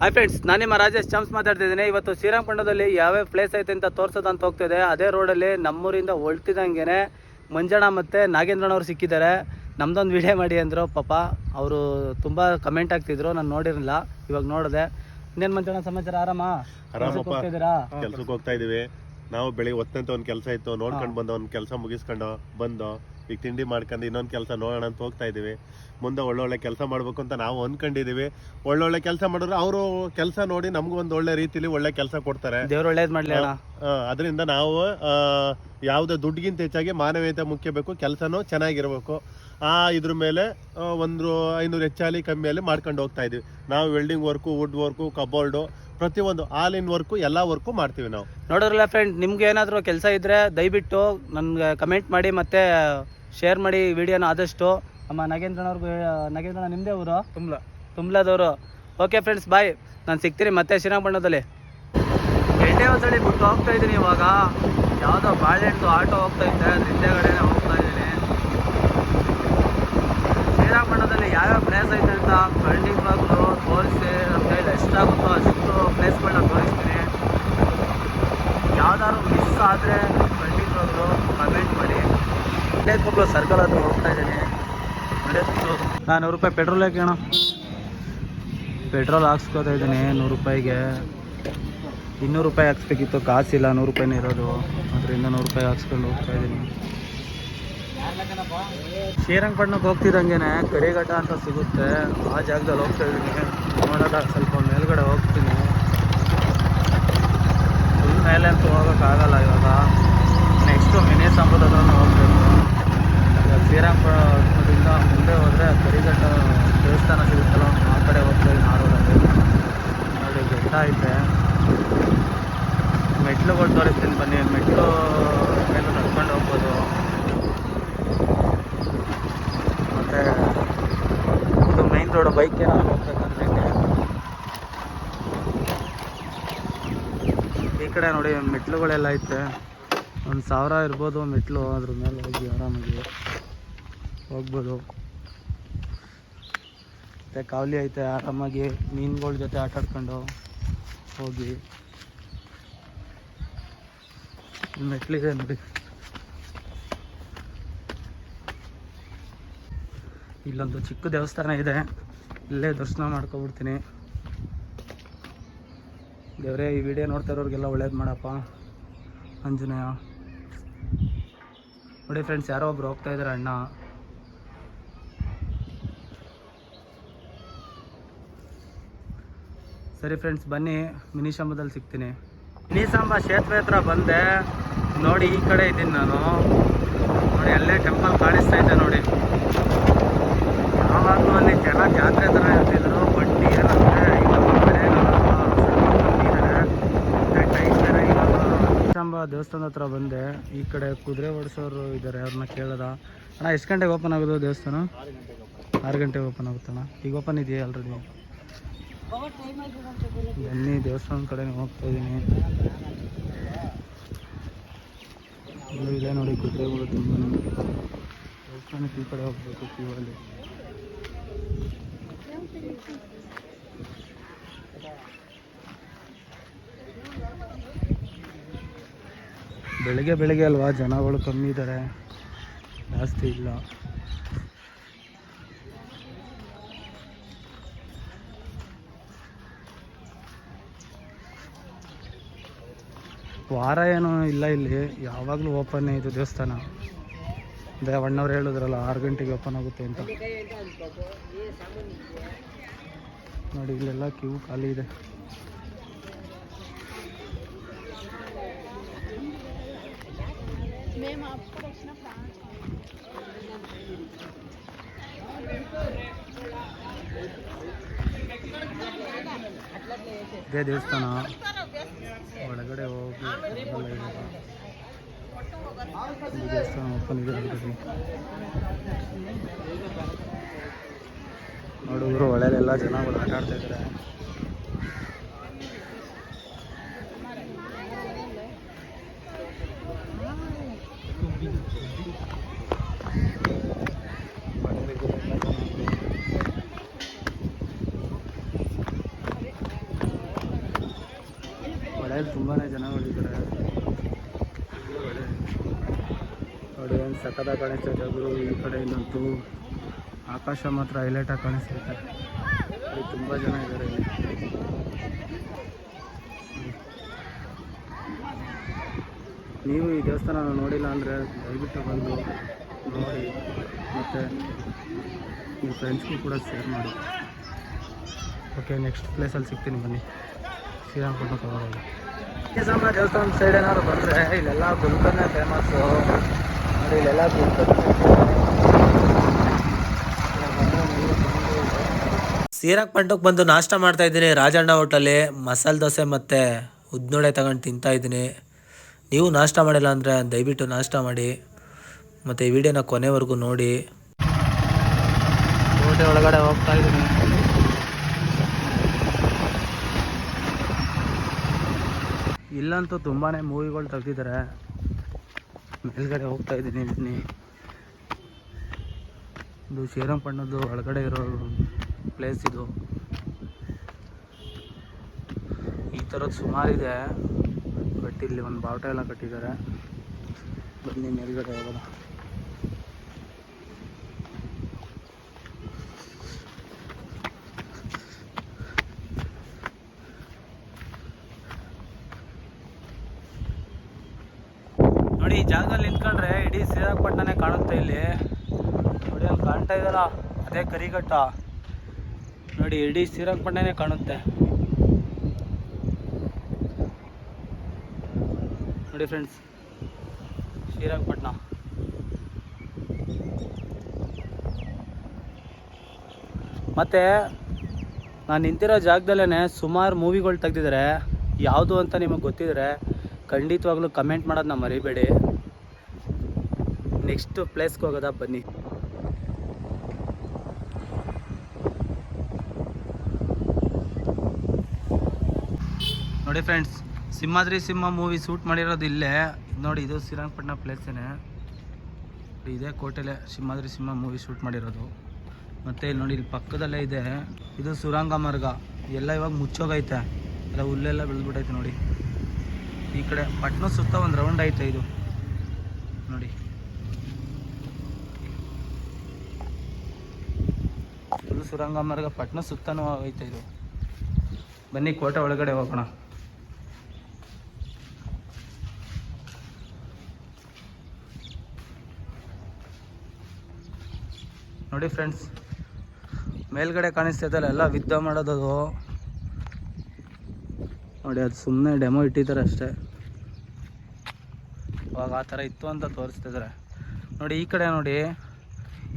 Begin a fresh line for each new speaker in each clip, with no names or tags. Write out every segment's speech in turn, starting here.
Hi friends ನಾನು ನಿಮ್ಮ ರಾಜೇಶ್ ಚಮ್ಸ್ ಮಾತಾಡ್ತಿದ್ದೀನಿ ಇವತ್ತು ಶ್ರೀರಂಗಪಟ್ಟಣದಲ್ಲಿ ಯಾವ್ಯಾವ ಪ್ಲೇಸ್ ಐತೆ ಅಂತ ತೋರ್ಸೋದಂತ ಹೋಗ್ತಿದೆ ಅದೇ ರೋಡಲ್ಲಿ ನಮ್ಮೂರಿಂದ ಹೊಳ್ತಿದಂಗೆ ಮಂಜಣ್ಣ ಮತ್ತು ನಾಗೇಂದ್ರನವ್ರು ಸಿಕ್ಕಿದ್ದಾರೆ. ನಮ್ದೊಂದು ವಿಡಿಯೋ ಮಾಡಿ ಅಂದರು. ಪಾಪ ಅವರು ತುಂಬ ಕಮೆಂಟ್ ಆಗ್ತಿದ್ರು ನಾನು ನೋಡಿರಲಿಲ್ಲ. ಇವಾಗ ನೋಡಿದೆ. ಇನ್ನೇನು ಮಂಜಣ್ಣ ಸಮಾಚಾರ? ಆರಾಮ?
ಆರಾಮಪ್ಪ.
ಹೋಗ್ತಿದ್ದೀರಾ
ಕೆಲ್ಸಕ್ಕೆ ಹೋಗ್ತಾ ಇದೀವಿ. ನಾವು ಬೆಳಿಗ್ಗೆ ಒತ್ತಂತ ಒಂದು ಕೆಲಸ ಇತ್ತು. ನೋಡ್ಕೊಂಡು ಬಂದು ಒಂದು ಕೆಲಸ ಮುಗಿಸ್ಕೊಂಡು ಬಂದು. ಈಗ ತಿಂಡಿ ಮಾಡ್ಕೊಂಡು ಇನ್ನೊಂದು ಕೆಲಸ ನೋಡೋಣ ಅಂತ ಹೋಗ್ತಾ ಇದ್ದೀವಿ. ಮುಂದೆ ಒಳ್ಳೊಳ್ಳೆ ಕೆಲಸ ಮಾಡಬೇಕು ಅಂತ ನಾವು ಅಂದ್ಕೊಂಡಿದ್ದೀವಿ ಒಳ್ಳೊಳ್ಳೆ ಕೆಲಸ ಮಾಡಿದ್ರೆ ಅವರು ಕೆಲಸ ನೋಡಿ ನಮಗೂ ಒಂದು ಒಳ್ಳೆ ರೀತಿಲಿ ಒಳ್ಳೆ ಕೆಲಸ ಕೊಡ್ತಾರೆ.
ದೇವ್ರು ಒಳ್ಳೇದು ಮಾಡಲಿ
ಅದರಿಂದ ನಾವು ಯಾವುದೇ ದುಡ್ಡಿಗಿಂತ ಹೆಚ್ಚಾಗಿ ಮಾನವೀಯತೆ ಮುಖ್ಯ ಬೇಕು ಕೆಲಸನೂ ಚೆನ್ನಾಗಿರಬೇಕು. ಆ ಇದ್ರ ಮೇಲೆ ಒಂದು ಐನೂರು ಹೆಚ್ಚಾಲಿ ಕಮ್ಮಿಯಲ್ಲಿ ಮಾಡ್ಕೊಂಡು ಹೋಗ್ತಾ ಇದೀವಿ ನಾವು welding work wood work cupboard ಪ್ರತಿಯೊಂದು ಆಲ್ ಇನ್ ವರ್ಕು ಎಲ್ಲ ವರ್ಕು ಮಾಡ್ತೀವಿ ನಾವು.
ನೋಡೋರಲ್ಲ ಫ್ರೆಂಡ್ ನಿಮ್ಗೆ ಏನಾದರೂ ಕೆಲಸ ಇದ್ದರೆ ದಯವಿಟ್ಟು ನನಗೆ ಕಮೆಂಟ್ ಮಾಡಿ ಮತ್ತು ಶೇರ್ ಮಾಡಿ ವಿಡಿಯೋನ ಆದಷ್ಟು ನಮ್ಮ ನಾಗೇಂದ್ರನವ್ರಿಗೂ ನಗೇಂದ್ರನ ನಿಮ್ಮದೇ ಅವರು ತುಂಬ ತುಂಬಲದವರು. ಓಕೆ ಫ್ರೆಂಡ್ಸ್ ಬಾಯ್ ನಾನು ಸಿಗ್ತೀನಿ ಮತ್ತೆ ಶ್ರೀರಂಗಪಟ್ಟಣದಲ್ಲಿ ಎಣ್ಣೆ ಹೊಸಳಿ ಬಿಟ್ಟು ಹೋಗ್ತಾ ಇದ್ದೀನಿ ಇವಾಗ. ಯಾವುದೋ ಬಾಳೆಹಣ್ಣು ಆಟೋ ಹೋಗ್ತಾ ಇದ್ದೆ ಅದ್ರ ಹಿಂದೆಗಡೆನೇ ಹೋಗ್ತಾ ಇದ್ದೀನಿ. ಶ್ರೀರಂಗಪಟ್ಟಣದಲ್ಲಿ ಯಾವ್ಯಾವ ಪ್ಲೇಸ್ ಐತೆ ಅಂತ ಖಂಡಿತವಾಗ್ಲೂ ತೋರಿಸಿ. ನಮ್ಮ ಕೈಲಿ ಎಷ್ಟಾಗುತ್ತೋ ಅಷ್ಟು ಪ್ಲೇಸ್ಗಳನ್ನ ತೋರಿಸ್ತೀನಿ. ಯಾವ್ದಾದ್ರು ಮಿಸ್ ಆದರೆ ಖಂಡಿತವಾಗ್ಲೂ ಕಮೆಂಟ್ ಮಾಡಿ. ಮಕ್ಕಳು ಸರ್ಕಲ್ ಹತ್ರ ಹೋಗ್ತಾ ಇದ್ದೀನಿ. ನಾನು ನೂರು ರೂಪಾಯಿ ಪೆಟ್ರೋಲ್ ಹಾಕೋಣ ಪೆಟ್ರೋಲ್ ಹಾಕ್ಸ್ಕೊತಾ ಇದ್ದೀನಿ ನೂರು ರೂಪಾಯಿಗೆ. ಇನ್ನೂರು ರೂಪಾಯಿ ಹಾಕ್ಸ್ಬೇಕಿತ್ತು, ಕಾಸಿಲ್ಲ, ನೂರು ರೂಪಾಯಿನೇ ಇರೋದು. ಅದರಿಂದ ನೂರು ರೂಪಾಯಿ ಹಾಕ್ಸ್ಕೊಂಡು ಹೋಗ್ತಾ ಇದ್ದೀನಿ. ಶ್ರೀರಂಗಪಟ್ಟಣಕ್ಕೆ ಹೋಗ್ತಿದ್ದಂಗೆ ಕರಿಘಟ್ಟ ಅಂತ ಸಿಗುತ್ತೆ. ಆ ಜಾಗದಲ್ಲಿ ಹೋಗ್ತಾ ಇದ್ದೀನಿ. ನೋಡೋದ ಸ್ವಲ್ಪ ಮೇಲ್ಗಡೆ ಹೋಗ್ತೀನಿ. ಮೇಲೆ ಅಂತೂ ಹೋಗೋಕ್ಕಾಗಲ್ಲ ಇವಾಗ. ನೆಕ್ಸ್ಟು ಮಿನಿ ಸಂಪದನ್ನು ಹೋಗ್ಬೇಕು ಇವಾಗ ಶ್ರೀರಂಗಪಟ್ಟಣದಿಂದ ಮುಂದೆ ಹೋದರೆ ಕರಿಘಟ್ಟ ದೇವಸ್ಥಾನ ಸಿಗುತ್ತಲ್ಲ, ಆ ಕಡೆ ಹೋಗ್ತಾ ಇದ್ದೀನಿ ಅಲ್ಲಿ ನೋಡಿ ಬೆಟ್ಟ ಐತೆ. ಮೆಟ್ಲುಗಳು ತೋರಿಸ್ತೀನಿ ಬನ್ನಿ. ಮೆಟ್ಲು ಮೇಲೆ ನಡ್ಕೊಂಡು ಹೋಗ್ಬೋದು. ಮತ್ತು ಇದು ಮೈನ್ ರೋಡ್ ಬೈಕ್ ಏನೋ ಹೋಗ್ಬೇಕಂದ್ರೆ ಈ ಕಡೆ ನೋಡಿ, ಮೆಟ್ಲುಗಳೆಲ್ಲ ಐತೆ. ಒಂದು ಸಾವಿರ ಇರ್ಬೋದು ಮೆಟ್ಲು, ಅದ್ರ ಮೇಲೆ ಹೋಗಿ ಆರಾಮಾಗಿ ಹೋಗ್ಬೋದು. ಮತ್ತು ಕಾವಲಿ ಐತೆ, ಆರಾಮಾಗಿ ಮೀನುಗಳ ಜೊತೆ ಆಟ ಆಡ್ಕೊಂಡು ಹೋಗಿ. ಮೆಟ್ಲಿದೆ ನೋಡಿ. ಇಲ್ಲೊಂದು ಚಿಕ್ಕ ದೇವಸ್ಥಾನ ಇದೆ. ಇಲ್ಲೇ ದರ್ಶನ ಮಾಡ್ಕೊಬಿಡ್ತೀನಿ. ದೇವರೇ, ಈ ವಿಡಿಯೋ ನೋಡ್ತಾ ಇರೋರಿಗೆಲ್ಲ ಒಳ್ಳೇದು ಮಾಡಪ್ಪ. ಅಂಜನೇಯ ನೋಡಿ ಫ್ರೆಂಡ್ಸ್ ಯಾರೋ ಒಬ್ರು ಹೋಗ್ತಾ ಇದ್ದಾರೆ ಅಣ್ಣ. ಸರಿ ಫ್ರೆಂಡ್ಸ್ ಬನ್ನಿ. ಮಿನಿಶಾಂಬದಲ್ಲಿ ಸಿಗ್ತೀನಿ. ಮಿನಿಸಾಂಬ ಸೇತುವೆ ಹತ್ರ ಬಂದೆ. ನೋಡಿ ಈ ಕಡೆ ಇದ್ದೀನಿ ನಾನು. ನೋಡಿ ಅಲ್ಲೇ ಟೆಂಪಲ್ ಕಾಣಿಸ್ತಾ ಇದೆ ನೋಡಿ. ಯಾವಾಗಲೂ ಅಲ್ಲಿ ಜನ ಜಾತ್ರೆ ಥರ ಇರ್ತಿದ್ರು ಬಟ್ ಏನಂದರೆ ಇವಾಗ ಮಳೆಗಾಲಲ್ವಾ, ಸ್ವಲ್ಪ ಕಮ್ಮಿ ಇದೆ. ಮತ್ತೆ ಟೈಮ್ ಬೇರೆ ಇವಾಗ ಸಾಂಬ ದೇವಸ್ಥಾನದ ಹತ್ರ ಬಂದೆ. ಈ ಕಡೆ ಕುದುರೆ ಓಡಿಸೋರು ಇದ್ದಾರೆ ಅವ್ರನ್ನ ಕೇಳದ. ಅಣ್ಣ ಎಷ್ಟು ಗಂಟೆಗೆ ಓಪನ್ ಆಗೋದು ದೇವಸ್ಥಾನ? ಆರು ಗಂಟೆಗೆ ಓಪನ್ ಆಗುತ್ತಣ್ಣ. ಈಗ ಓಪನ್ ಇದೆಯಾ ಆಲ್ರೆಡಿ ಬನ್ನಿ, ದೇವಸ್ಥಾನದ ಕಡೆ ಹೋಗ್ತಾ ಇದ್ದೀನಿ. ಇದೆ ನೋಡಿ, ಕುದುರೆಗಳು ತುಂಬ ದೇವಸ್ಥಾನಕ್ಕೆ ಈ ಕಡೆ ಹೋಗ್ಬೇಕು ಕ್ಯೂವಲ್ಲಿ. ಬೆಳಿಗ್ಗೆ ಬೆಳಿಗ್ಗೆ ಅಲ್ವಾ, ಜನಗಳು ಕಮ್ಮಿ ಇದ್ದಾರೆ ಜಾಸ್ತಿ ಇಲ್ಲ. ವಾರ ಏನು ಇಲ್ಲ ಇಲ್ಲಿ. ಯಾವಾಗಲೂ ಓಪನ್ ಇದು ದೇವಸ್ಥಾನ. ಅದೇ ಅಣ್ಣವ್ರು ಹೇಳಿದ್ರಲ್ಲ, ಆರು ಗಂಟೆಗೆ ಓಪನ್ ಆಗುತ್ತೆ ಅಂತ. ನೋಡಿ, ಇಲ್ಲೆಲ್ಲ ಕ್ಯೂ ಖಾಲಿ ಇದೆ. ಇದೇ ದೇವಸ್ಥಾನ. ಒಳಗಡೆ ಹೋಗಿ ದೇವಸ್ಥಾನ ಓಪನ್ ಇದೆ ನೋಡಿದ್ರು ಒಳ್ಳೆಯ ಒಳ್ಳೆಯಲ್ಲೆಲ್ಲ ಜನಗಳು ಆಟ ಆಡ್ತಾ ಇದ್ದಾರೆ ಮೇಲೆ ತುಂಬಾ ಜನಗಳಿದ್ದಾರೆ ನೋಡಿ ಕಾಣಿಸ್ತಾ ಇದೆ, ಗುರು. ಈ ಕಡೆಯಿಂದಂತೂ ಆಕಾಶ ಮಾತ್ರ ಹೈಲೈಟಾಗಿ ಕಾಣಿಸ್ತಾ ಇದೆ. ತುಂಬ ಜನ ಇದ್ದಾರೆ. ಇಲ್ಲಿ ನೀವು ಈ ದೇವಸ್ಥಾನ ನೋಡಿಲ್ಲ ಅಂದರೆ ದಯವಿಟ್ಟು ಬಂದು ನೋಡಿ, ಮತ್ತು ನಿಮ್ಮ ಫ್ರೆಂಡ್ಸ್ಗೂ ಕೂಡ ಶೇರ್ ಮಾಡಿ. ಓಕೆ ನೆಕ್ಸ್ಟ್ ಪ್ಲೇಸಲ್ಲಿ ಸಿಗ್ತೀನಿ, ಬನ್ನಿ. ಶ್ರೀರಾಮಪಟ್ಟಣ ತಗೊಳ್ಳೋದು ದೇವಸ್ಥಾನದ ದೇವಸ್ಥಾನ ಸೈಡ್ ಏನಾದ್ರು ಬಂದರೆ ಇಲ್ಲೆಲ್ಲ ಗುಲ್ಕನ್ನೇ ಫೇಮಸ್ಸು ಇಲ್ಲೆಲ್ಲ
ಶ್ರೀರಂಗಪಟ್ಟಣಕ್ಕೆ ಬಂದು ನಾಷ್ಟ ಮಾಡ್ತಾ ಇದ್ದೀನಿ. ರಾಜಣ್ಣ ಹೋಟೆಲ್ ಮಸಾಲೆ ದೋಸೆ ಮತ್ತು ಉದ್ನೋಡೆ ತಗೊಂಡು ತಿಂತಾ ಇದ್ದೀನಿ. ನೀವು ನಾಷ್ಟ ಮಾಡಿಲ್ಲ ಅಂದರೆ ದಯವಿಟ್ಟು ನಾಷ್ಟ ಮಾಡಿ. ಮತ್ತು ಈ ವಿಡಿಯೋನ ಕೊನೆವರೆಗೂ ನೋಡಿ.
ಕೋಟೆ ಒಳಗಡೆ ಹೋಗ್ತಾ ಇದ್ದೀನಿ. ಇಲ್ಲಂತೂ ತುಂಬಾ ಮೂವಿಗಳು ತೆಗ್ದಿದ್ದಾರೆ. ಮೇಲ್ಗಡೆ ಹೋಗ್ತಾ ಇದ್ದೀನಿ ಬನ್ನಿ. ಇದು ಶ್ರೀರಂಗಪಟ್ಟಣದ್ದು ಒಳಗಡೆ ಇರೋ ಪ್ಲೇಸ್ ಇದು. ಈ ಥರದ್ದು ಸುಮಾರಿದೆ ಬಟ್ ಇಲ್ಲಿ ಒಂದು ಬಾವುಟ ಎಲ್ಲ ಕಟ್ಟಿದ್ದಾರೆ. ಬನ್ನಿ ಮೇಲ್ಗಡೆ ಹೋಗೋಣ ನೋಡಿ ಈ ಜಾಗದಲ್ಲಿ ನಿಂತ್ಕೊಂಡ್ರೆ ಇಡೀ ಶ್ರೀರಂಗಪಟ್ಟಣನೇ ಕಾಣುತ್ತೆ ಇಲ್ಲಿ. ನೋಡಿ, ಅಲ್ಲಿ ಕಾಣ್ತಾ ಇದಲ್ಲ ಅದೇ ಕರಿಘಟ್ಟ. ನೋಡಿ, ಇಡೀ ಶ್ರೀರಂಗಪಟ್ಟಣನೇ ಕಾಣುತ್ತೆ. ನೋಡಿ ಫ್ರೆಂಡ್ಸ್ ಶ್ರೀರಾಗಪಟ್ಟಣ ಮತ್ತು ನಾನು ನಿಂತಿರೋ ಜಾಗದಲ್ಲೇ ಸುಮಾರು ಮೂವಿಗಳು ತೆಗ್ದಿದ್ದಾರೆ ಯಾವುದು ಅಂತ ನಿಮಗೆ ಗೊತ್ತಿದ್ರೆ ಖಂಡಿತವಾಗ್ಲೂ ಕಮೆಂಟ್ ಮಾಡೋದನ್ನ ಮರಿಬೇಡಿ. ನೆಕ್ಸ್ಟ್ ಪ್ಲೇಸ್ಗೆ ಹೋಗೋದಾ ಬನ್ನಿ. ನೋಡಿ friends Simhadri Simha movie shoot ಮಾಡಿರೋದು ಇಲ್ಲೇ. ನೋಡಿ, ಇದು ಶ್ರೀರಂಗಪಟ್ಟಣ ಪ್ಲೇಸೇನೆ. ಇದೇ ಕೋಟೆಲೆ ಸಿಂಹಾದ್ರಿ ಸಿಂಹ ಮೂವಿ ಶೂಟ್ ಮಾಡಿರೋದು. ಮತ್ತು ಇಲ್ಲಿ ನೋಡಿ, ಇಲ್ಲಿ ಪಕ್ಕದಲ್ಲೇ ಇದೆ. ಇದು ಸುರಂಗ ಮಾರ್ಗ. ಎಲ್ಲ ಇವಾಗ ಮುಚ್ಚೋಗೈತೆ. ಎಲ್ಲ ಹುಲ್ಲೆಲ್ಲ ಬೆಳೆದ್ಬಿಟ್ಟೈತೆ ನೋಡಿ. ಈ ಕಡೆ ಪಟ್ಟಣ ಸುತ್ತ ಒಂದು ರೌಂಡ್ ಐತೆ ಇದು. ನೋಡಿ. ಸುರಂಗ ಮಾರ್ಗ ಪಟ್ಟಣ ಸುತ್ತನೂ ಆಗೈತೆ ಇದು. ಬನ್ನಿ ಕೋಟೆ ಒಳಗಡೆ ಹೋಗೋಣ. ನೋಡಿ ಫ್ರೆಂಡ್ಸ್, ಮೇಲ್ಗಡೆ ಕಾಣಿಸ್ತೈತಲ್ಲ ಎಲ್ಲ ವಿದ್ದ ಮಾಡೋದದು ನೋಡಿ, ಅದು ಸುಮ್ಮನೆ ಡೆಮೋ ಇಟ್ಟಿದ್ದಾರೆ ಅಷ್ಟೇ. ಅವಾಗ ಆ ಥರ ಇತ್ತು ಅಂತ ತೋರಿಸ್ತಿದ್ದಾರೆ ನೋಡಿ, ಈ ಕಡೆ ನೋಡಿ,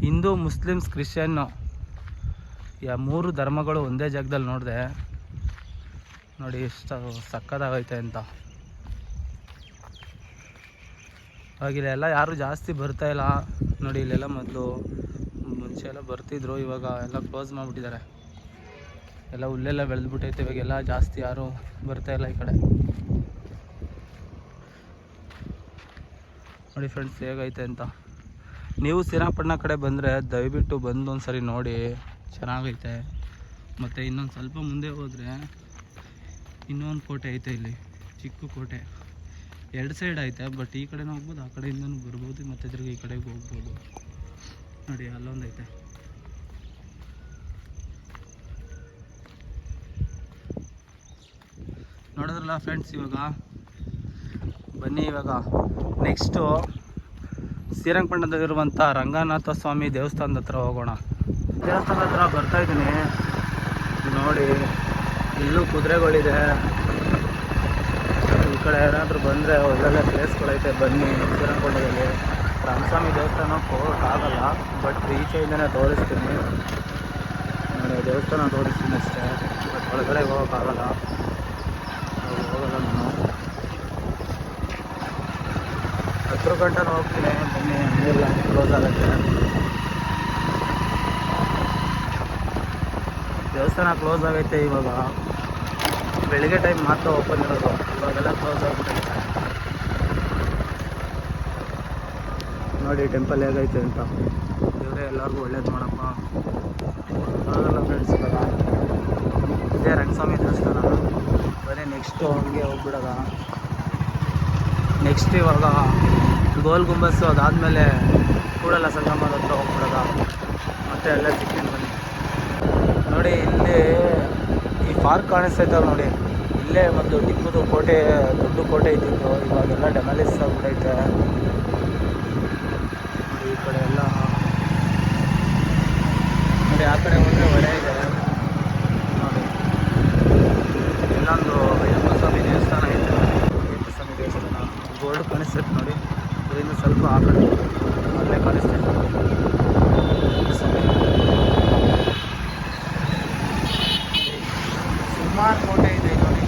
ಹಿಂದೂ, ಮುಸ್ಲಿಮ್ಸ್, ಕ್ರಿಶ್ಚಿಯನ್ನು. ಯಾ ಮೂರು ಧರ್ಮಗಳು ಒಂದೇ ಜಾಗದಲ್ಲಿ ನೋಡಿದೆ, ನೋಡಿ ಎಷ್ಟು ಸಕ್ಕದಾಗೈತೆ ಅಂತ. ಇವಾಗ ಎಲ್ಲ ಯಾರು ಜಾಸ್ತಿ ಬರ್ತಾ ಇಲ್ಲ. ನೋಡಿ, ಇಲ್ಲೆಲ್ಲ ಮೊದಲು ಮುಂಚೆ ಎಲ್ಲ ಬರ್ತಿದ್ರು, ಇವಾಗ ಎಲ್ಲ ಕ್ಲೋಸ್ ಮಾಡಿಬಿಟ್ಟಿದ್ದಾರೆ. ಎಲ್ಲ ಹುಲ್ಲೆಲ್ಲ ಬೆಳೆದ್ಬಿಟ್ಟೈತೆ, ಇವಾಗೆಲ್ಲ ಜಾಸ್ತಿ ಯಾರು ಬರ್ತಾ ಇಲ್ಲ ಈ ಕಡೆ. ನೋಡಿ ಫ್ರೆಂಡ್ಸ್ ಹೇಗೈತೆ ಅಂತ. ನೀವು ಶ್ರೀರಂಗಪಟ್ಟಣ ಕಡೆ ಬಂದರೆ ದಯವಿಟ್ಟು ಬಂದು ಒಂದು ಸರಿ ನೋಡಿ. ಚೆನ್ನಾಗೈತೆ. ಮತ್ತು ಇನ್ನೊಂದು ಸ್ವಲ್ಪ ಮುಂದೆ ಹೋದರೆ ಇನ್ನೊಂದು ಕೋಟೆ ಐತೆ ಇಲ್ಲಿ, ಚಿಕ್ಕ ಕೋಟೆ. ಎರಡು ಸೈಡ್ ಐತೆ ಬಟ್ ಈ ಕಡೆನೂ ಹೋಗ್ಬೋದು, ಆ ಕಡೆಯಿಂದನೂ ಬರ್ಬೋದು, ಮತ್ತು ತಿರ್ಗಿ ಈ ಕಡೆಗೆ ಹೋಗ್ಬೋದು. ನೋಡಿ, ಅಲ್ಲೊಂದು ಐತೆ. ನೋಡಿದ್ರಲ್ಲ ಫ್ರೆಂಡ್ಸ್ ಇವಾಗ? ಬನ್ನಿ ಇವಾಗ. ನೆಕ್ಸ್ಟು ಶ್ರೀರಂಗಪಟ್ಟಣದಲ್ಲಿರುವಂಥ ರಂಗನಾಥ ಸ್ವಾಮಿ ದೇವಸ್ಥಾನದ ಹತ್ರ ಹೋಗೋಣ. ದೇವಸ್ಥಾನದ ಹತ್ರ ಬರ್ತಾ ಇದ್ದೀನಿ. ನೋಡಿ, ಇಲ್ಲೂ ಕುದುರೆಗಳಿದೆ. ಈ ಕಡೆ ಏನಾದರೂ ಬಂದರೆ ಒಳ್ಳೊಳ್ಳೆ ಪ್ಲೇಸ್ಗಳೈತೆ. ಬನ್ನಿ, ಶ್ರೀರಂಗಪಟ್ಟಣದಲ್ಲಿ. ರಾಮಸ್ವಾಮಿ ದೇವಸ್ಥಾನಕ್ಕೆ ಹೋಗೋಕ್ಕಾಗಲ್ಲ ಬಟ್ ಈಚೆಯಿಂದನೇ ತೋರಿಸ್ತೀನಿ. ನಾನು ದೇವಸ್ಥಾನ ತೋರಿಸ್ತೀನಿ ಅಷ್ಟೇ. ಬಟ್ ಒಳಗಡೆ ಹೋಗೋಕ್ಕಾಗಲ್ಲ. ಹೋಗಲ್ಲ ನಾನು. ಹತ್ತು ಗಂಟೆ ಹೋಗ್ತೀನಿ. ಬನ್ನಿ ಹಂಗೆಲ್ಲ ಕ್ಲೋಸ್ ಆಗುತ್ತೆ. ದೇವಸ್ಥಾನ ಕ್ಲೋಸ್ ಆಗೈತೆ ಇವಾಗ. ಬೆಳಿಗ್ಗೆ ಟೈಮ್ ಮಾತ್ರ ಓಪನ್ ಇರೋದು. ಇವಾಗೆಲ್ಲ ಕ್ಲೋಸ್ ಆಗ್ಬಿಟ್ಟೈತೆ ನೋಡಿ ಟೆಂಪಲ್ ಹೇಗೈತೆ ಅಂತ. ದೇವರೇ ಎಲ್ಲರಿಗೂ ಒಳ್ಳೇದು ಮಾಡಪ್ಪ. ನೋಡೋದಲ್ಲ ಫ್ರೆಂಡ್ಸ್ ಇವಾಗ. ಇದೇ ರಂಗಸ್ವಾಮಿ ದೇವಸ್ಥಾನ. ಬರೀ ನೆಕ್ಸ್ಟು ಹಂಗೆ ಹೋಗ್ಬಿಡೋದ ನೆಕ್ಸ್ಟ್ ಇವಾಗ ಗೋಲ್ ಗುಂಬಸ್ಸು ಅದಾದಮೇಲೆ ಕೂಡಲ್ಲ ಸಂಗಮದ ಹತ್ರ ಹೋಗ್ಬಿಡೋದ ಮತ್ತೆ ಎಲ್ಲ ಸಿಗ್ತೀನಿ ಬನ್ನಿ. ನೋಡಿ ಇಲ್ಲಿ ಈ ಪಾರ್ಕ್ ಕಾಣಿಸ್ತೈತಲ್ಲ ನೋಡಿ. ಇಲ್ಲೇ ಒಂದು ಟಿಪ್ಪುದು ಕೋಟೆ, ದೊಡ್ಡ ಕೋಟೆ ಇದ್ದಿದ್ದು ಇವಾಗೆಲ್ಲ ಡೆಮಾಲಿಸ್ ಆಗ್ಬಿಟ್ಟೈತೆ ಈ ಕಡೆ ಎಲ್ಲ. ನೋಡಿ ಆ ಕಡೆ ಹೋದರೆ ಹೊಳೆ ಇದೆ. ನೋಡಿ. ಇಲ್ಲೊಂದು ಅಯ್ಯಪ್ಪ ಸ್ವಾಮಿ ದೇವಸ್ಥಾನ ಐತೆ ಅಯ್ಯಪ್ಪ ಸ್ವಾಮಿ ದೇವಸ್ಥಾನ. ಗೋಲ್ಡ್ ಕಾಣಿಸ್ತೈತೆ ನೋಡಿ. ಇದರಿಂದ ಸ್ವಲ್ಪ ಆ ಕಡೆ ಅಲ್ಲೇ ಕಾಣಿಸ್ತೈತೆ ಅಯ್ಯಪ್ಪ ಸ್ವಾಮಿ ಸುಮಾರು ಕೋಟೆ ಇದೆ ನೋಡಿ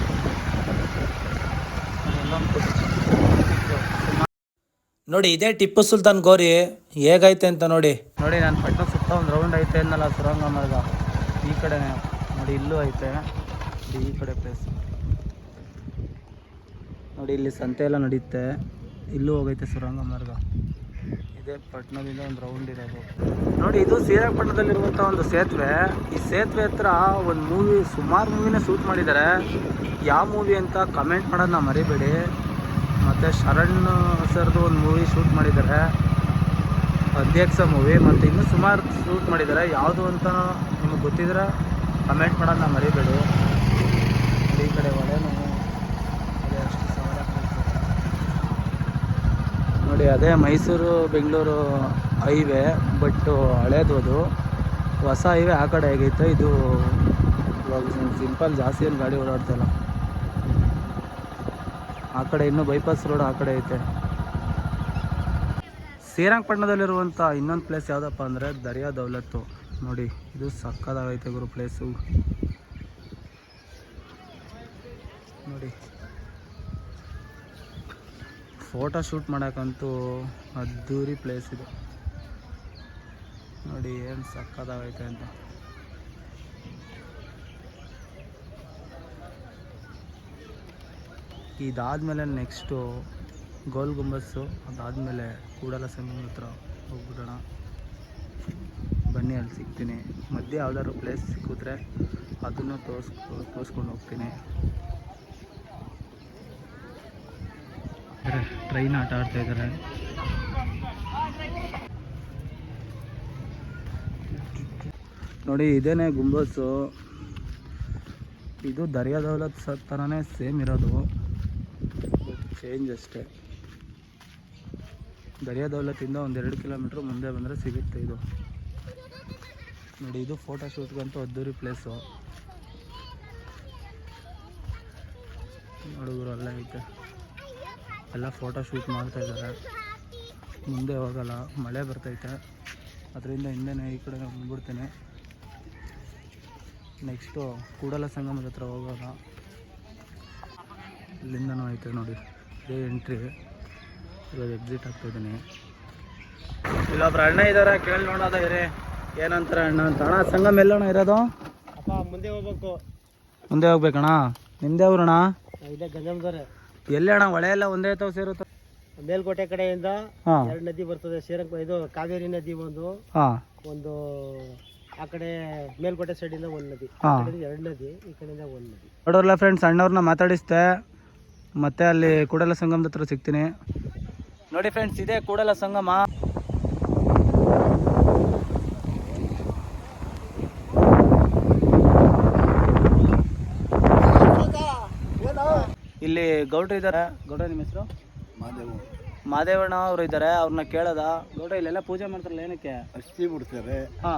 ಎಲ್ಲೊಂದು ಕೋಟೆ ಸುಮಾರು
ನೋಡಿ, ಇದೇ ಟಿಪ್ಪು ಸುಲ್ತಾನ್ ಗೋರಿ ಹೇಗೈತೆ ಅಂತ ನೋಡಿ.
ನೋಡಿ, ನಾನು ಪಟ್ಟಣ ಸುತ್ತ ಒಂದು ರೌಂಡ್ ಐತೆ ಅನ್ನಲ್ಲ ಸುರಂಗ ಮಾರ್ಗ ಈ ಕಡೆ ನೋಡಿ, ಇಲ್ಲೂ ಐತೆ. ಈ ಕಡೆ ಪ್ಲೇಸ್ ನೋಡಿ, ಇಲ್ಲಿ ಸಂತೆ ಎಲ್ಲ ನಡೀತೆ. ಇಲ್ಲೂ ಹೋಗೈತೆ ಸುರಂಗ ಮಾರ್ಗ ಇದೇ ಪಟ್ಟಣದಿಂದ ಒಂದು ರೌಂಡ್ ಇರೋದು. ನೋಡಿ, ಇದು ಶ್ರೀರಂಗಪಟ್ಟಣದಲ್ಲಿರುವಂಥ ಒಂದು ಸೇತುವೆ. ಈ ಸೇತುವೆ ಹತ್ರ ಒಂದು ಮೂವಿ ಸುಮಾರು ಮೂವಿನೇ ಶೂಟ್ ಮಾಡಿದ್ದಾರೆ ಯಾವ ಮೂವಿ ಅಂತ ಕಮೆಂಟ್ ಮಾಡೋದನ್ನ ಮರಿಬೇಡಿ. ಮತ್ತು ಶರಣ್ ಸರ್ದು ಒಂದು ಮೂವಿ ಶೂಟ್ ಮಾಡಿದ್ದಾರೆ. ಅಧ್ಯಕ್ಷ ಮೂವಿ ಮತ್ತು ಇನ್ನೂ ಸುಮಾರು ಶೂಟ್ ಮಾಡಿದ್ದಾರೆ. ಯಾವುದು ಅಂತ ನಿಮಗೆ ಗೊತ್ತಿದ್ರೆ ಕಮೆಂಟ್ ಮಾಡೋದನ್ನ ಮರಿಬೇಡಿ. ಈ ಕಡೆ ಒಳೇನು ನೋಡಿ, ಅದೇ ಮೈಸೂರು, ಬೆಂಗಳೂರು ಹೈವೇ ಬಟ್ ಹಳೇದು ಅದು. ಹೊಸ ಹೈವೇ ಆ ಕಡೆ ಆಗೈತೆ ಇದು ಇವಾಗ ಸಿಂಪಲ್ ಜಾಸ್ತಿ ಏನು ಗಾಡಿ ಓಡಾಡ್ತಾಯಿಲ್ಲ ಆ ಕಡೆ ಇನ್ನೂ ಬೈಪಾಸ್ ರೋಡ್ ಆ ಕಡೆ ಐತೆ. ಶ್ರೀರಂಗಪಟ್ಟಣದಲ್ಲಿರುವಂಥ ಇನ್ನೊಂದು ಪ್ಲೇಸ್ ಯಾವುದಪ್ಪ ಅಂದರೆ ದರ್ಯಾ ದೌಲತ್ತು. ನೋಡಿ, ಇದು ಸಕ್ಕದಾಗೈತೆ ಗುರು ಪ್ಲೇಸು ನೋಡಿ. ಫೋಟೋ ಶೂಟ್ ಮಾಡೋಕ್ಕಂತೂ ಅದ್ದೂರಿ ಪ್ಲೇಸ್ ಇದು. ನೋಡಿ, ಏನು ಸಕ್ಕದಾಗೈತೆ ಅಂತ. ಇದಾದಮೇಲೆ ನೆಕ್ಸ್ಟು ಗೋಲ್ ಗುಂಬಸ್ಸು ಅದಾದಮೇಲೆ ಕೂಡಲ ಸಂಗಮ ಹತ್ರ ಹೋಗ್ಬಿಡೋಣ. ಬನ್ನಿ ಅಲ್ಲಿ ಸಿಗ್ತೀನಿ. ಮಧ್ಯೆ ಯಾವ್ದಾದ್ರು ಪ್ಲೇಸ್ ಸಿಕ್ಕಿದ್ರೆ ಅದನ್ನು ತೋರಿಸ್ಕೊ ತೋರಿಸ್ಕೊಂಡು ಹೋಗ್ತೀನಿ. ಟ್ರೈನ್ ಆಟ ಆಡ್ತಾ ಇದ್ದಾರೆ ನೋಡಿ ಇದೇನೆ ಗುಂಬಸ್ಸು. ಇದು ದರಿಯಾ ದೌಲತ್ ಥರನೇ ಸೇಮ್ ಇರೋದು. ಚೇಂಜ್ ಅಷ್ಟೇ. ದರ್ಯಾ ದೌಲತ್ತಿಂದ ಒಂದೆರಡು ಕಿಲೋಮೀಟ್ರ್ ಮುಂದೆ ಬಂದರೆ ಸಿಗುತ್ತೆ ಇದು. ನೋಡಿ, ಇದು ಫೋಟೋ ಶೂಟ್ಗಂತೂ ಅದ್ದೂರಿ ಪ್ಲೇಸು ಹುಡುಗರು ಅಲ್ಲೇ ಐತೆ. ಎಲ್ಲ ಫೋಟೋ ಶೂಟ್ ಮಾಡ್ತಾ ಇದ್ದಾರೆ. ಮುಂದೆ ಹೋಗಲ್ಲ, ಮಳೆ ಬರ್ತೈತೆ. ಅದರಿಂದ ಹಿಂದೆನೇ ಈ ಕಡೆ ಬಂದ್ಬಿಡ್ತೀನಿ. ನೆಕ್ಸ್ಟು ಕೂಡಲ ಸಂಗಮದ ಹತ್ರ ಹೋಗೋಣ ಇಲ್ಲಿಂದನೂ ಐತೆ ನೋಡಿ. ಇದೇ ಎಂಟ್ರಿ. ಇವಾಗ ಎಕ್ಸಿಟ್ ಆಗ್ತಾಯಿದ್ದೀನಿ ಇಲ್ಲೊಬ್ರು ಅಣ್ಣ ಇದ್ದಾರೆ ಕೇಳಿ ನೋಡೋದ ಇರಿ. ಏನಂತಾರೆ ಅಣ್ಣ ಅಂತ. ಅಣ್ಣ ಸಂಗಮ್ ಎಲ್ಲಣ್ಣ ಇರೋದು?
ಅಪ್ಪ ಮುಂದೆ ಹೋಗ್ಬೇಕು.
ಮುಂದೆ ಹೋಗ್ಬೇಕಣ್ಣ? ನಿಮ್ದೇ ಊರಣ್ಣ?
ಇಲ್ಲೇ ಗಂಜಾಮದವ್ರೆ
ಎಲ್ಲಿ ಅಣ್ಣ? ಹೊಳೆ ಎಲ್ಲ ಒಂದೇ ತಾವು ಸೇರುತ್ತೆ
ಮೇಲ್ಕೋಟೆ ಕಡೆಯಿಂದ ಎರಡು ನದಿ ಬರ್ತದೆ ಶ್ರೀರಂಗ ಇದು ಕಾವೇರಿ ನದಿ ಒಂದು.
ಹಾಂ.
ಒಂದು ಆ ಕಡೆ ಮೇಲ್ಕೋಟೆ ಸೈಡಿಂದ ಒಂದು ನದಿ. ಎರಡು ನದಿ ಈ ಕಡೆಯಿಂದ ಒಂದು ನದಿ.
ನೋಡೋರ್ಲ ಫ್ರೆಂಡ್ಸ್ ಅಣ್ಣವ್ರನ್ನ ಮಾತಾಡಿಸ್ತೆ. ಮತ್ತೆ ಅಲ್ಲಿ ಕೂಡಲ ಸಂಗಮದ ಹತ್ರ ಸಿಗ್ತೀನಿ. ನೋಡಿ ಫ್ರೆಂಡ್ಸ್ ಇದೆ ಕೂಡಲ ಸಂಗಮ. ಇಲ್ಲಿ ಗೌಡ್ರು ಇದ್ದಾರೆ ಗೌಡ್ರ ನಿಮ್ಮ ಹೆಸರು? ಮಾದೇವಣ್ಣ. ಅವರು ಇದ್ದಾರೆ ಅವ್ರನ್ನ ಕೇಳದ. ಗೌಡ್ರ ಇಲ್ಲೆಲ್ಲ ಪೂಜೆ ಮಾಡ್ತಾರಲ್ಲ ಏನಕ್ಕೆ?
ಅಷ್ಟಿ ಬಿಡ್ತಾರೆ.
ಹಾ.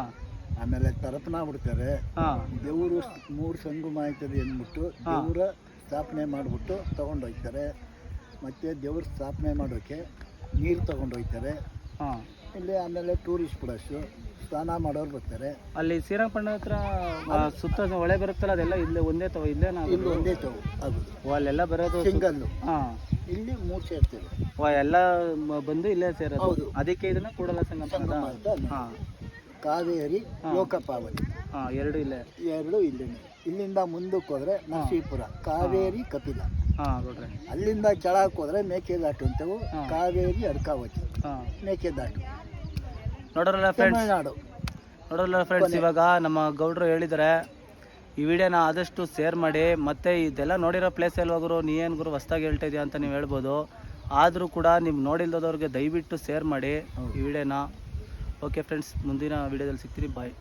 ಆಮೇಲೆ ತರಪನ ಬಿಡ್ತಾರೆ.
ಹಾಂ.
ದೇವರು ಮೂರು ಸಂಗಮ ಆಯ್ತದೆ ಅಂದ್ಬಿಟ್ಟು ದೇವರ ಸ್ಥಾಪನೆ ಮಾಡಿಬಿಟ್ಟು ತೊಗೊಂಡೋಗ್ತಾರೆ. ಮತ್ತು ದೇವ್ರ ಸ್ಥಾಪನೆ ಮಾಡೋಕ್ಕೆ ನೀರು ತೊಗೊಂಡೋಗ್ತಾರೆ.
ಹಾಂ.
ಇಲ್ಲಿ ಆಮೇಲೆ ಟೂರಿಸ್ಟ್ ಪ್ಲೇಸು ಸ್ನಾನ ಮಾಡೋರು ಬರ್ತಾರೆ.
ಅಲ್ಲಿ ಶ್ರೀರಂಗಪಟ್ಟಣ ಹತ್ರ ಆ, ಸುತ್ತ ಹೊಳೆ ಬರುತ್ತಲ್ಲ ಅದೆಲ್ಲ ಇಲ್ಲೇ ಒಂದೇ ತವ ಇಲ್ಲೇ ನಾವು
ಇಲ್ಲಿ ಒಂದೇ ತಗೋ ಅದು.
ಅಲ್ಲೆಲ್ಲ ಬರೋದು ಸಿಂಗಲ್
ಸಿಂಗಲ್ಲು.
ಹಾ.
ಇಲ್ಲಿ ಮೂರು ಸೇರ್ತೇವೆ.
ಎಲ್ಲ ಮ- ಬಂದು ಇಲ್ಲೇ ಸೇರೋದು.
ಹೌದು.
ಅದಕ್ಕೆ ಇದನ್ನ ಕೂಡಲ ಸಂಗಮ
ಸಂಗಮ
ಅನ್ನೋದಾ?
ಅಂತ ಅನ್ನೋದು.
ಹಾ.
ಕಾವೇರಿ ಲೋಕಪಾವತಿ
ಹಾಂ ಎರಡು ಇಲ್ಲೇ.
ಎರಡು ಇಲ್ಲಿನೇ. ಇಲ್ಲಿಂದ ಮುಂದಕ್ಕೆ ಹೋದ್ರೆ ನರಸೀಪುರ ಕಾವೇರಿ ಕಪಿಲ.
ಹಾ ಗೌಡ್ರೆ.
ಅಲ್ಲಿಂದ ಕೆಳಕ್ಕೆ ಹೋದ್ರೆ ಮೇಕೆದಾಟು ಅಂತವು. ಕಾವೇರಿ ಅರ್ಕಾವತಿ.
ಹಾ.
ಮೇಕೆದಾಟು
ನೋಡೋರಲ್ಲ ಫ್ರೆಂಡ್ಸ್
ತಮಿಳ್ನಾಡು.
ನೋಡೋರಲ್ಲ ಫ್ರೆಂಡ್ಸ್ ಇವಾಗ ನಮ್ಮ ಗೌಡ್ರು ಹೇಳಿದ್ದಾರೆ ಈ ವಿಡಿಯೋನ ಆದಷ್ಟು ಶೇರ್ ಮಾಡಿ ಮತ್ತೆ ಇದೆಲ್ಲ ನೋಡಿರೋ ಪ್ಲೇಸ್ ಎಲ್ಲಿ ಹೋಗೋರು ನೀ ಏನು ಗುರು ಹೊಸ್ದಾಗಿ ಹೇಳ್ತಾ ಇದೆಯಾ ಅಂತ ನೀವು ಹೇಳ್ಬೋದು. ಆದರೂ ಕೂಡ ನಿಮ್ಗೆ ನೋಡಿಲ್ದವ್ರಿಗೆ ದಯವಿಟ್ಟು ಶೇರ್ ಮಾಡಿ ಈ ವಿಡಿಯೋನ ಓಕೆ ಫ್ರೆಂಡ್ಸ್ ಮುಂದಿನ ವಿಡಿಯೋದಲ್ಲಿ ಸಿಗ್ತೀರಿ. ಬಾಯ್